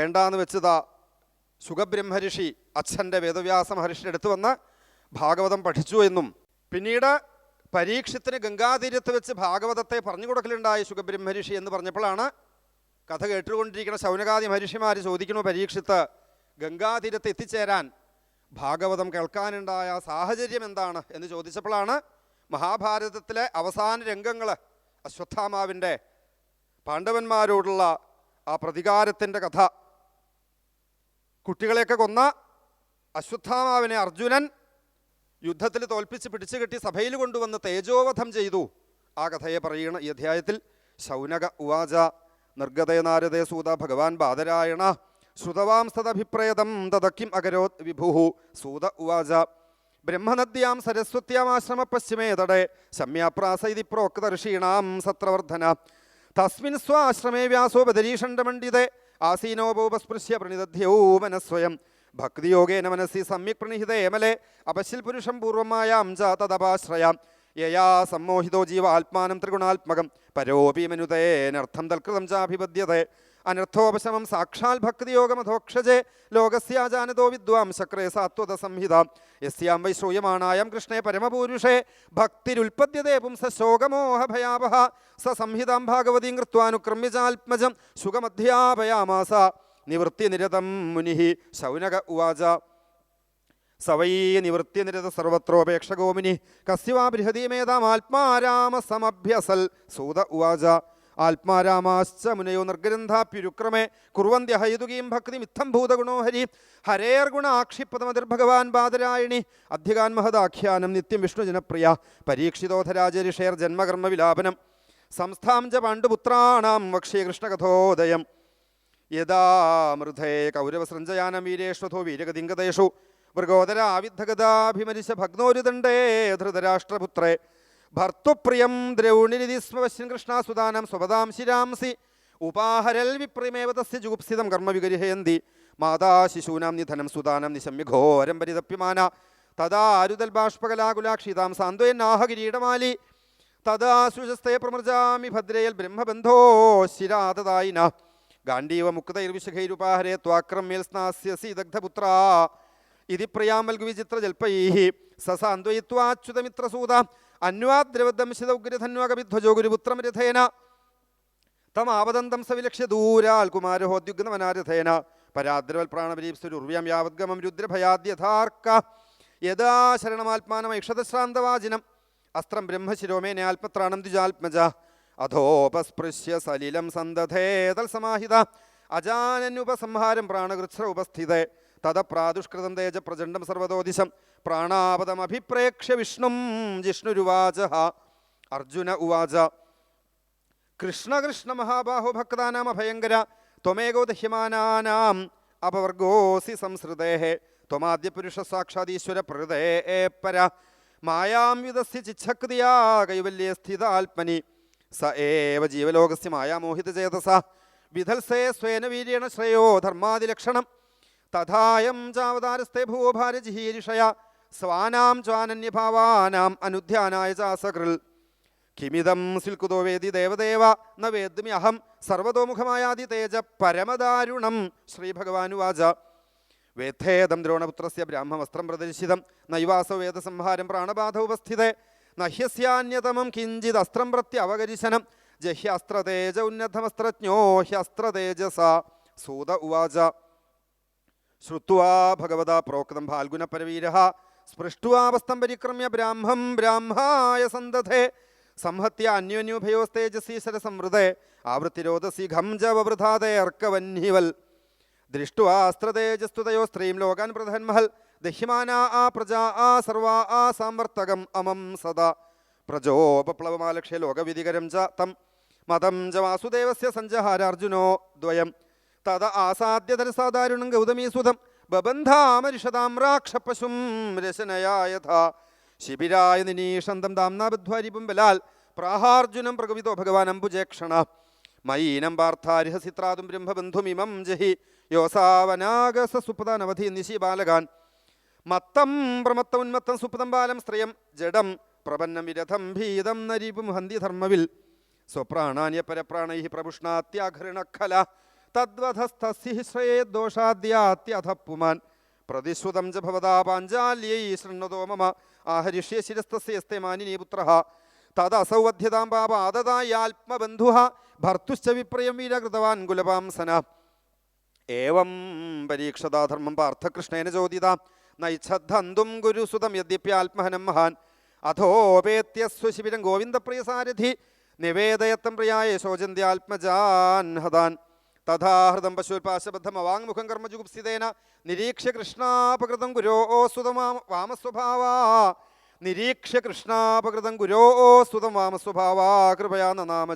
വേണ്ടാന്ന് വെച്ചതാ സുഖബ്രഹ്മഋഷി അച്ഛന്റെ വേദവ്യാസ മഹർഷിയുടെ അടുത്ത് വന്ന് ഭാഗവതം പഠിച്ചു എന്നും. പിന്നീട് പരീക്ഷത്തിന് ഗംഗാതീരത്ത് വെച്ച് ഭാഗവതത്തെ പറഞ്ഞു കൊടുക്കലുണ്ടായി സുഖബ്രഹ്മഋഷി എന്ന് പറഞ്ഞപ്പോഴാണ് കഥ കേട്ടുകൊണ്ടിരിക്കുന്ന ശൗനകാദി മഹർഷിമാർ ചോദിക്കണോ പരീക്ഷിത്ത് ഗംഗാതീരത്ത് എത്തിച്ചേരാൻ ഭാഗവതം കേൾക്കാനുണ്ടായ സാഹചര്യം എന്താണ് എന്ന് ചോദിച്ചപ്പോഴാണ് മഹാഭാരതത്തിലെ അവസാന രംഗങ്ങൾ അശ്വത്ഥാമാവിന്റെ പാണ്ഡവന്മാരോടുള്ള ആ പ്രതികാരത്തിന്റെ കഥ കുട്ടികളെയൊക്കെ കൊന്ന അശ്വത്ഥാമാവിനെ അർജുനൻ യുദ്ധത്തിൽ തോൽപ്പിച്ച് പിടിച്ചു കെട്ടി സഭയിൽ കൊണ്ടുവന്ന് തേജോവധം ചെയ്തു. ആ കഥയെ പറയണ ഈ അധ്യായത്തിൽ ശൗനക ഉവാച നിർഗതയനാരദേ സൂത ഭഗവാൻ ബാദരായണ ശ്രുതവാംസ്തദഭിപ്രേതം തദക്കിം അകരോത് വിഭു സൂത ഉവാച ബ്രഹ്മനദ്യാം സരസ്വത്യാമാശ്രമ പശ്ചിമേതടെ ശമ്യാപ്രാസൈതി പ്രോക്തർഷീണാം സത്രവർദ്ധന. തസ്മിൻ സ്വാശ്രമേ വ്യാസോപദരീഷണ്ഡമണ്ഡിതേ ആസീനോപസ്പൃശ്യ പ്രണിതധ്യൗ മനസ്വയം. ഭക്തിയോഗേന മനസ്സി സമ്യക് പ്രണിഹിതേ മലേ അപശ്യൽ പുരുഷം പൂർവമായാം ച തദപാശ്രയാം. യയാ സമ്മോഹിതോ ജീവ ആത്മാനം ത്രിഗുണാത്മകം. പരോപി മനുതേനർത്ഥം തൽകൃതം ചാഭിപദ്യതേ. അനർത്ഥോപശമം സാക്ഷാൽ ഭക്തിയോഗമധോക്ഷജേ. ലോകസ്യാജാനതോ വിദ്വാം ശക്രേ സാത്വത സംഹിത യസ്യാം വൈ ശ്രൂയമാണായം കൃഷ്ണേ പരമപൂരുഷേ. ഭക്തിരുൽപദ്യതേ പുംസ ശോകമോഹ ഭയാവഹ സ സംഹിതാം ഭാഗവതീം കൃത്വാനുക്രമ്യജാത്മജം സുഖമധ്യാപയാമാസ. നിവൃത്തി നിരതം മുനി ശൗനക ഉവാച. സവൈ നിവൃത്തി നിരത സർവത്രോപേക്ഷഗോമിനി കസ്യവാ ബൃഹതീമേതാമാത്മാരാമ ആത്മാരാമസമഭ്യസൽ സൂത ഉവാച. ആത്മാരാമാശ്ച മുനയോ നിർഗ്രന്ഥാപ്യുരുക്രമേ കുറുവന്ത്യ ഹൈതുകീം ഭക്തി മിത്തം ഭൂതഗുണോ ഹരി. ഹരേർഗുണ ആക്ഷിപ്പതമതിർഭഗവാൻ ബാദരായണി. അധ്യകാൻ മഹദാഖ്യാനം നിത്യം വിഷ്ണു ജനപ്രിയ. പരീക്ഷിതോധരാജരിഷേർ ജന്മകർമ്മ വിലാപനം. സംസ്ഥാം ച പാണ്ഡുപുത്രാണാം വക്ഷ്യേ കൃഷ്ണകഥോദയം. യഥാ മൃധേ കൗരവസൃഞ്ജയാനം വീരേഷ്വഥോ വീരഗതിങ്കതേഷു. മൃഗോദര ആവിദ്ധഗതാഭിമരിശ ഭഗ്നോരുദണ്ഡേ ധൃതരാഷ്ട്രപുത്രേ. ഭർത്തുപ്രിയം ദ്രൗണിരിതി സ്മവശ്യൻ കൃഷ്ണാസുതാനം സ്വപദാം ശിരാംസി. ഉപാഹരൽ വിപ്രിമേവ തസ്യ ജുഗുപ്സിതം കർമ്മ വിഗരിഹയന്തി മാതാ ശിശൂനാം നിധനം സുദാനം നിശമ്യ ഘോരം പരിതപ്യമാന. തഥാ ആരുതൽ ബാഷ്പകലാകുലാക്ഷിതാം സാന്ത്വയന്നാഹ കിരീടമാലി. തഥാ സുജസ്തയ പ്രമൃജാമി ഭദ്രയൽ ബ്രഹ്മബന്ധോ ശിരാതതായിന. ഗാണ്ഡീവ മുക്തൈർവിശഖൈരുപാഹരേ ത്വാക്രമ്യൽ സ്നാസ്യസി ദഗ്ധപുത്ര ഇതി പ്രിയാമൽഗു വിചിത്ര ജൽപ്പൈ സസാന്വയിത്വാച്യുതമിത്രസൂത അന്വാദ്രവദംശിത ഉഗ്രധന്വകവിധ്വജോ ഗുരുപുത്രം രഥേന തമാവദന്തം സവിലക്ഷ്യ ദൂരാൽ കുമാരഹോദ്യുഗ്നവനാരഥേന പരാദ്രവൽ പ്രാണപരീപ്സുരുർവ്യം യാവദ്ഗമം രുദ്രഭയാദ്യഥാർക്ക. യഥാ ശരണമാത്മാനമൈക്ഷതശ്രാന്തവാചിനം അസ്ത്രം ബ്രഹ്മശിരോമേനെ ആൽപത്രാണം ദ്വിജാത്മജ. അധോപസ്പൃശ്യ സലിലം സന്തധേതൽ തൽസമാഹിത. അജാനനുപസംഹാരം പ്രാണകൃച്ഛ്ര ഉപസ്ഥിതേ. തദപ്രാദുഷ്കൃതം തേജ പ്രചണ്ഡം സർവതോദിശം. പ്രാണാപദമഭിപ്രേക്ഷ്യ വിഷ്ണും ജിഷ്ണുരുവാച അർജുന ഉവാച. കൃഷ്ണ കൃഷ്ണ മഹാബാഹോ ഭക്താനാം അഭയങ്കര. ത്വമേകോ ദഹ്യമാനാനാം അപവർഗോസി സംസൃതേ. പുരുഷ സാക്ഷാദീശ്വര പ്രഹൃതേ പര. മായാം യുധസ്യ ചിച്ഛക്തിയാ കൈവല്യേ സ്ഥിതാത്മനി. സ ഏവ ജീവലോകസ്യ മായാമോഹിതചേതസ വിധൽസേ സ്വേന വീര്യേണ ശ്രേയോ ധർമാതിലക്ഷണം. തഥായം ചാവതാരസ്തേ ഭൂഭാരജിഹീരിഷയ ഭാരജിഹീരിഷയ സ്വാനാം ജ്വാനന്യഭാവാനാം അനുധ്യാനായ ചാസകൃൽ. കിമിതം സിൽക്കുതോ വേദി ദേവദേവ ന വേദ്മി അഹം സർവതോമുഖമായാതി തേജ പരമദാരുണം ശ്രീഭഗവാനുവാച. വേദ്ധേദം ദ്രോണപുത്രസ്യ ബ്രാഹ്മവസ്ത്രം പ്രദർശിതം നൈവാസോ വേദസംഹാരം പ്രാണബാധ ഉപസ്ഥിതേ. നഹ്യസ്യാന്യതമം കിഞ്ചിത് അസ്ത്രം പ്രത്യവകരിശനം ജഹ്യസ്ത്രതേജ ഉന്നതമസ്ത്രജ്ഞോ ഹ്യസ്ത്രതേജസ സൂത ഉവാച. ശ്രുവാ ഭഗവത പ്രോക്തം ഫാൽഗുനപരവീര സ്പൃഷ്ടുവാവസ്ഥം പരിക്രമ്യ ബ്രാഹ്മം ബ്രാഹ്മായ സന്തധേ. സംഹത്യ അന്യോന്യോഭയോസ്തേജസീശ്വര സംവൃതേ ആവൃത്തിരോധസി ഘംജവൃഥാതേ അർക്കവന്ഹിവൽ. ദൃഷ്ടുവാസ്ത്രതേജസ്തുതയോ സ്ത്രീം ലോകാൻ പ്രധാൻമഹൽ ദഹ്യമാന ആ പ്രജാ ആ സർവാ ആ സാമ്പർത്തകം അമം സദാ. പ്രജോപപ്ലവമാലക്ഷ്യ ലോകവിധികരം ച മതം ച വാസുദേവസ്യ സഞ്ജഹാരാർജുനോ ദ്വയം. തത ആസാദ്യതരസാദാരുണം ഗൗതമീസുതം ബബന്ധാമരിഷതാം രാക്ഷപശും രശനയാ യഥാ ശിബിരായ നിനീഷന്തം ദാംനാബദ്ധ്വാരിപും ബലാൽ. പ്രാഹാർജുനം പ്രകവിതോ ഭഗവാൻ അംബുജേക്ഷണ. മയീനം പാർത്ഥാരിഹസിത്രാതും ബ്രഹ്മബന്ധുമിമം ജഹി. യോസാവനാഗസ സുപദാനവധി നിശി ബാലകാൻ. മത്തം പ്രമത്ത ഉന്മത്തം സുപദം ബാലം സ്ത്രീയം. ജഡം പ്രപന്നം വിരഥം ഭീതം നരീപും ഹന്തി ധർമ്മവിൽ സ്വപ്രാണാന്യ പരപ്രാണൈ പ്രഭുഷ്ണാത്യാഘൃണഖല തദ്വധസ്തസ്യ ശ്രയേ ദോഷാദ്യാത്യഥ പുമാൻ പ്രതിശ്രുതം ച ഭവതാ പാഞ്ചാല്യൈ ശൃണ്വതോ മമ. ആഹരിഷ്യ ശിരസ്തസ്യസ്തെ മാനിനീ പുത്രഃ. തദസൗവധ്യതാം പാപാദതായാത്മബന്ധു ഭർത്തുശ്ച വിപ്രയം വീരകൃതവാൻ കുലപാംസന ഏവം പരീക്ഷതാധർമ്മം പാർത്ഥകൃഷ്ണേന ചോദിത. നൈച്ഛദ്ധന്തും ഗുരുസുതം യദ്യപ്യാത്മഹനം മഹാൻ. അഥോപേത്യസ്വ ഗോവിന്ദപ്രിയസാരഥി. നിവേദയത്തം പ്രിയായ ശോചന്ത്യാത്മജാൻ ഹതാൻ. തഥാഹൃതം പശുൽപാശബദ്ധം അവാങ്മുഖം കർമ്മജുഗുപ്സിതേന നിരീക്ഷ്യ കൃഷ്ണാപകൃതം ഗുരോ സുതമാ വാമസ്വഭാവ. നിരീക്ഷ്യ കൃഷ്ണാപകൃതം ഗുരോ സുതം വാമസ്വഭാവാ. കൃപയാ നനാമ